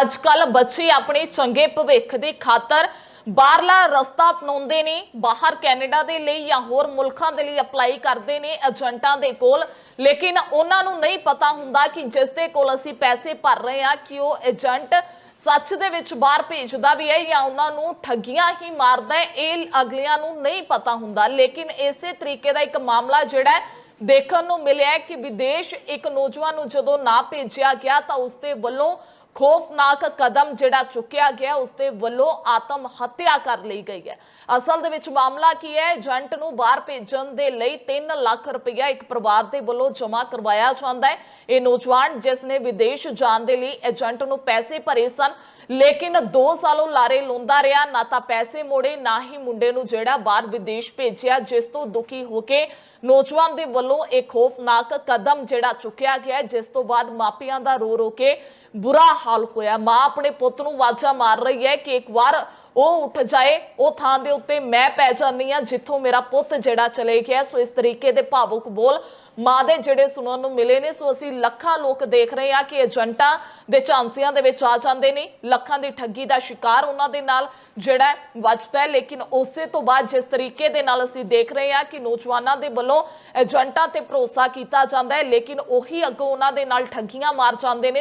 ਅੱਜ ਕੱਲ ਬੱਚੇ ਆਪਣੇ ਚੰਗੇ ਭਵਿੱਖ ਦੀ ਖਾਤਰ ਬਾਹਰਲਾ ਰਸਤਾ ਅਪਣਾਉਂਦੇ ਨੇ, ਬਾਹਰ ਕੈਨੇਡਾ ਦੇ ਲਈ ਜਾਂ ਹੋਰ ਮੁਲਕਾਂ ਦੇ ਲਈ ਅਪਲਾਈ ਕਰਦੇ ਨੇ ਏਜੰਟਾਂ ਦੇ ਕੋਲ। ਲੇਕਿਨ ਉਹਨਾਂ ਨੂੰ ਨਹੀਂ ਪਤਾ ਹੁੰਦਾ ਕਿ ਜਿਸ ਦੇ ਕੋਲ ਅਸੀਂ ਪੈਸੇ ਭਰ ਰਹੇ ਹਾਂ ਕਿ ਉਹ ਏਜੰਟ ਸੱਚ ਦੇ ਵਿੱਚ ਬਾਹਰ ਭੇਜਦਾ ਵੀ ਹੈ ਜਾਂ ਉਹਨਾਂ ਨੂੰ ਠੱਗੀਆਂ ਹੀ ਮਾਰਦਾ ਹੈ, ਇਹ ਅਗਲਿਆਂ ਨੂੰ ਨਹੀਂ ਪਤਾ ਹੁੰਦਾ। ਲੇਕਿਨ ਇਸੇ ਤਰੀਕੇ ਦਾ ਇੱਕ ਮਾਮਲਾ ਜਿਹੜਾ ਦੇਖਣ ਨੂੰ ਮਿਲਿਆ ਕਿ ਵਿਦੇਸ਼ ਇੱਕ ਨੌਜਵਾਨ ਨੂੰ ਜਦੋਂ ਨਾ ਭੇਜਿਆ ਗਿਆ ਤਾਂ ਉਸਦੇ ਵੱਲੋਂ ਖੋਫਨਾਕ ਕਦਮ ਜਿਹੜਾ ਚੁੱਕਿਆ ਗਿਆ ਉਸਦੇ ਵੱਲੋਂ ਆਤਮ ਹੱਤਿਆ ਕਰ ਲਈ ਗਈ ਹੈ। ਅਸਲ ਦੇ ਵਿੱਚ ਮਾਮਲਾ ਕੀ ਹੈ? ਏਜੰਟ ਨੂੰ ਬਾਹਰ ਭੇਜਣ ਦੇ ਲਈ 3 ਲੱਖ ਰੁਪਇਆ ਇੱਕ ਪਰਿਵਾਰ ਦੇ ਵੱਲੋਂ ਜਮ੍ਹਾਂ ਕਰਵਾਇਆ ਜਾਂਦਾ ਹੈ। ਇਹ ਨੌਜਵਾਨ, ਜਿਸ ਨੇ ਵਿਦੇਸ਼ ਜਾਣ ਦੇ ਲਈ ਏਜੰਟ ਨੂੰ ਪੈਸੇ ਭਰੇ ਸਨ ਲੇਕਿਨ 2 ਸਾਲੋਂ ਲਾਰੇ ਲਾਉਂਦਾ ਰਿਹਾ, ਨਾ ਤਾਂ ਪੈਸੇ ਮੋੜੇ, ਨਾ ਹੀ ਮੁੰਡੇ ਨੂੰ ਜਿਹੜਾ ਬਾਹਰ ਵਿਦੇਸ਼ ਭੇਜਿਆ, ਜਿਸ ਤੋਂ ਦੁਖੀ ਹੋ ਕੇ ਨੌਜਵਾਨ ਦੇ ਵੱਲੋਂ ਇਹ ਖੌਫਨਾਕ ਕਦਮ ਜਿਹੜਾ ਚੁੱਕਿਆ ਗਿਆ, ਜਿਸ ਤੋਂ ਬਾਅਦ ਮਾਪਿਆਂ ਦਾ ਰੋ ਰੋ ਕੇ ਬੁਰਾ ਹਾਲ ਹੋਇਆ। ਮਾਂ ਆਪਣੇ ਪੁੱਤ ਨੂੰ ਵਾਜਾ ਮਾਰ ਰਹੀ ਹੈ ਕਿ ਇੱਕ ਵਾਰ ਉਹ ਉੱਠ ਜਾਏ, ਉਹ ਥਾਂ ਦੇ ਉੱਤੇ ਮੈਂ ਪੈ ਜਾਂਦੀ ਆ ਜਿੱਥੋਂ ਮੇਰਾ ਪੁੱਤ ਜਿਹੜਾ ਚਲੇ ਗਿਆ। ਸੋ ਇਸ ਤਰੀਕੇ ਦੇ ਭਾਵੁਕ ਬੋਲ ਮਾਂ ਦੇ ਜਿਹੜੇ ਸੁਣਨ ਨੂੰ ਮਿਲੇ ਨੇ, ਸੋ ਅਸੀਂ ਲੱਖਾਂ ਲੋਕ ਦੇਖ ਰਹੇ ਆ ਕਿ ਏਜੰਟਾਂ ਦੇ ਝਾਂਸਿਆਂ ਦੇ ਵਿੱਚ ਆ ਜਾਂਦੇ ਨੇ। ਲੱਖਾਂ ਦੀ ਠੱਗੀ ਦਾ ਸ਼ਿਕਾਰ ਉਹਨਾਂ ਦੇ ਨਾਲ ਜਿਹੜਾ ਵੱਜਦਾ ਲੇਕਿਨ ਉਸੇ ਤੋਂ ਬਾਅਦ ਜਿਸ ਤਰੀਕੇ ਦੇ ਨਾਲ ਅਸੀਂ ਦੇਖ ਰਹੇ ਆ ਕਿ ਨੌਜਵਾਨਾਂ ਦੇ ਵੱਲੋਂ ਏਜੰਟਾਂ ਤੇ ਭਰੋਸਾ ਕੀਤਾ ਜਾਂਦਾ ਹੈ, ਲੇਕਿਨ ਉਹੀ ਅੱਗੋਂ ਉਹਨਾਂ ਦੇ ਨਾਲ ਠੱਗੀਆਂ ਮਾਰ ਜਾਂਦੇ ਨੇ।